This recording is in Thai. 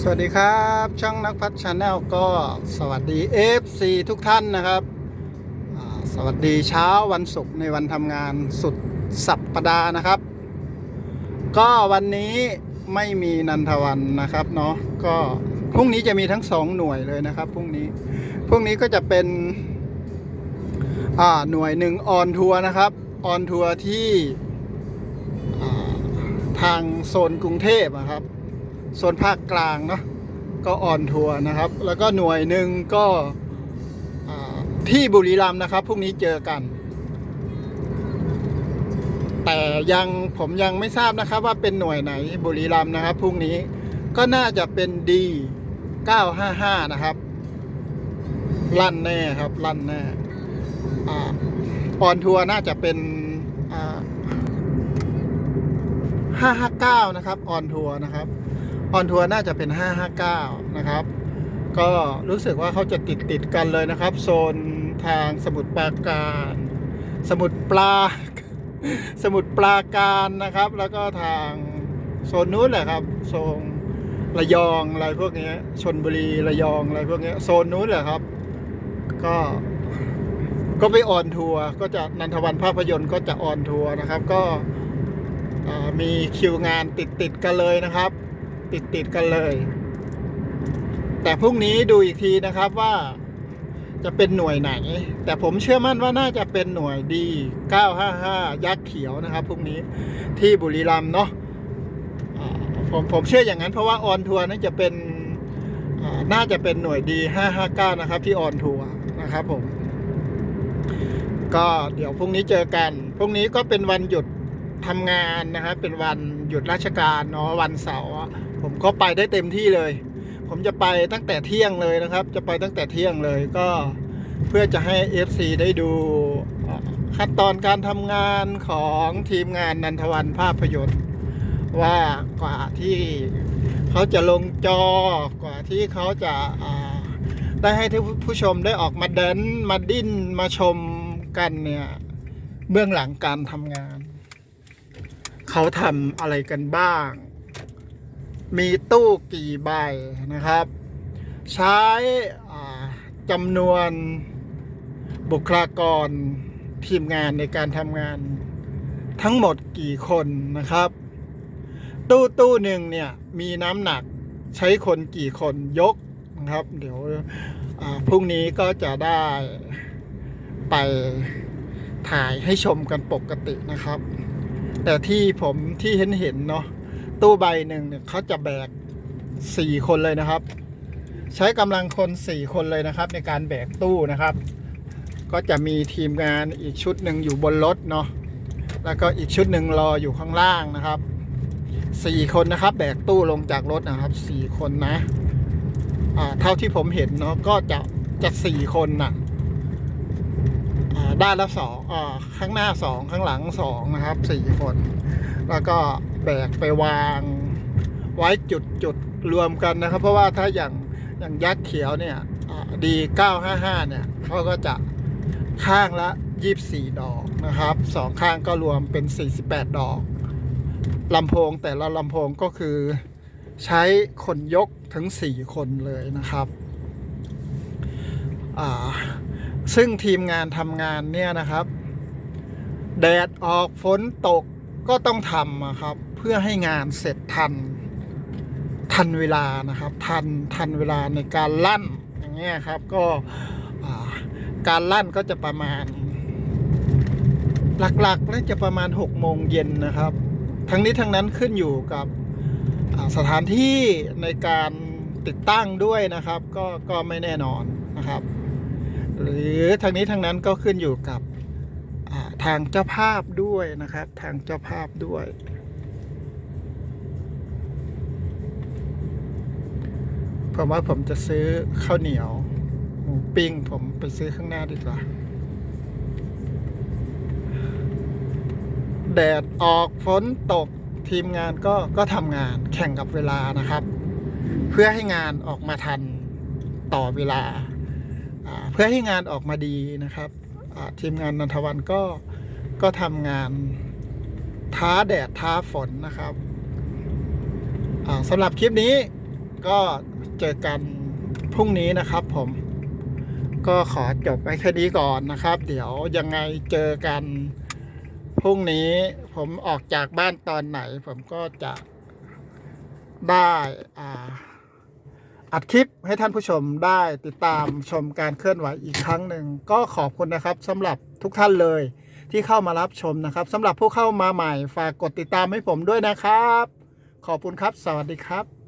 สวัสดีครับ ช่องนักพัฒน์ชาแนลก็สวัสดี FC ทุกท่านนะครับ สวัสดีเช้าวันศุกร์ในวันทำงานสุดสัปปดาห์นะครับ ก็วันนี้ไม่มีนันทวันนะครับเนาะก็พรุ่งนี้จะมีทั้งสองหน่วยเลยนะครับพรุ่งนี้พรุ่งนี้ก็จะเป็นหน่วยหนึ่งออนทัวร์นะครับออนทัวร์ที่ทางโซนกรุงเทพนะครับ โซนภาคกลางเนาะก็ออนทัวร์นะครับ แล้วก็หน่วยหนึ่งก็ที่บุรีรัมย์นะครับพรุ่งนี้เจอกัน แต่ยังผมยังไม่ทราบนะครับว่าเป็นหน่วยไหนบุรีรัมย์นะครับพรุ่งนี้ก็น่าจะเป็นดี955 นะครับ ลั่นแน่ครับ ลั่นแน่ออนทัวร์น่าจะเป็นอ่า559 นะครับออนทัวร์นะครับ ออนทัวร์น่าจะเป็น 559 นะครับ ก็รู้สึกว่าเขาจะติดติดกันเลยนะครับ โซนทางสมุทรปราการ สมุทรปลา สมุทรปราการนะครับ แล้วก็ทางโซนนู้นแหละครับ โซนระยองอะไรพวกนี้ชนบุรีระยองอะไรพวกนี้โซนนู้นแหละครับ ก็ก็ไปออนทัวร์ก็จะนันทวันภาพยนตร์ก็จะออนทัวร์นะครับ ก็มีคิวงานติดติดกันเลยนะครับ ติดติดกันเลย แต่พรุ่งนี้ดูอีกทีนะครับว่าจะเป็นหน่วยไหน แต่ผมเชื่อมั่นว่าน่าจะเป็นหน่วยดี 955 ยักษ์เขียวนะครับพรุ่งนี้ที่บุรีรัมย์เนาะผมผมเชื่ออย่างนั้นเพราะว่าออนทัวร์น่าจะเป็นน่าจะเป็นหน่วยดี 559 นะครับ ที่ออนทัวร์นะครับผม ก็เดี๋ยวพรุ่งนี้เจอกัน พรุ่งนี้ก็เป็นวันหยุดทำงานนะครับ เป็นวันหยุดราชการเนาะวันเสาร์ ผมก็ไปได้เต็มที่เลย ผมจะไปตั้งแต่เที่ยงเลยนะครับ จะไปตั้งแต่เที่ยงเลยก็เพื่อจะให้ FC ได้ดูขั้นตอนการทำงานของทีมงานนันทวันภาพยนตร์ ว่ากว่าที่เขาจะลงจอกว่าที่เขาจะได้ให้ท่านผู้ชมได้ออกมาเดินมาดิ้นมาชมกันเนี่ยเบื้องหลังการทำงาน เขาทำอะไรกันบ้าง มีตู้กี่ใบนะครับ ใช้จำนวนบุคลากรทีมงานในการทำงานทั้งหมดกี่คนนะครับ ตู้ตู้หนึ่งเนี่ยมีน้ำหนักใช้คนกี่คนยกนะครับ เดี๋ยวพรุ่งนี้ก็จะได้ไปถ่ายให้ชมกันปกตินะครับ แต่ที่ผมที่เห็นเห็นเนาะ ตู้ใบหนึ่งเนี่ยเขาจะแบกสี่คนเลยนะครับ ใช้กำลังคนสี่คนเลยนะครับ ในการแบกตู้นะครับ ก็จะมีทีมงานอีกชุดหนึ่งอยู่บนรถเนาะแล้วก็อีกชุดหนึ่งรออยู่ข้างล่างนะครับสี่คนนะครับ แบกตู้ลงจากรถนะครับสี่คนนะอ่าเท่าที่ผมเห็นเนาะก็จะจะสี่คนน่ะอ่าด้านละสองอข้างหน้าสองข้างหลังสองนะครับสี่คน แล้วก็ แบกไปวางไว้จุดจุดรวมกันนะครับ เพราะว่าถ้าอย่างอย่างยักษ์เขียวเนี่ยดีเก้าห้าห้าเนี่ยเขาก็จะข้างละยี่สี่ดอกนะครับสองข้างก็รวมเป็นสี่สิบแปดดอกลำโพงแต่ละลำโพงก็คือใช้คนยกถึงสี่คนเลยนะครับอ่าซึ่งทีมงานทำงานเนี่ยนะครับ แดดออกฝนตกก็ต้องทำอะครับ พื่อให้งานเสร็จทัน ทันเวลานะครับ ทันทันเวลาในการลั่นอย่างเงี้ยครับ ก็การลั่นก็จะประมาณ หลักๆแล้วจะประมาณ6โมงเย็นนะครับ ทั้งนี้ทั้งนั้นขึ้นอยู่กับสถานที่ในการติดตั้งด้วยนะครับ ก็ก็ไม่แน่นอนนะครับ หรือทางนี้ทางนั้นก็ขึ้นอยู่กับทางเจ้าภาพด้วยนะครับ ทางเจ้าภาพด้วย ผมว่าผมจะซื้อข้าวเหนียว หมูปิ้ง ผมไปซื้อข้างหน้าดีกว่า แดดออกฝนตกทีมงานก็ก็ทำงานแข่งกับเวลานะครับ เพื่อให้งานออกมาทันต่อเวลา เพื่อให้งานออกมาดีนะครับ ทีมงานนันทวันก็ก็ทำงานท้าแดดท้าฝนนะครับสำหรับคลิปนี้ ก็เจอกันพรุ่งนี้นะครับผม ก็ขอจบไปแค่นี้ก่อนนะครับ เดี๋ยวยังไงเจอกันพรุ่งนี้ผมออกจากบ้านตอนไหน ผมก็จะได้อ่าอัดคลิปให้ท่านผู้ชมได้ติดตามชมการเคลื่อนไหวอีกครั้งหนึ่ง ก็ขอบคุณนะครับสำหรับทุกท่านเลยที่เข้ามารับชมนะครับสำหรับผู้เข้ามาใหม่ ฝากกดติดตามให้ผมด้วยนะครับ ขอบคุณครับ สวัสดีครับ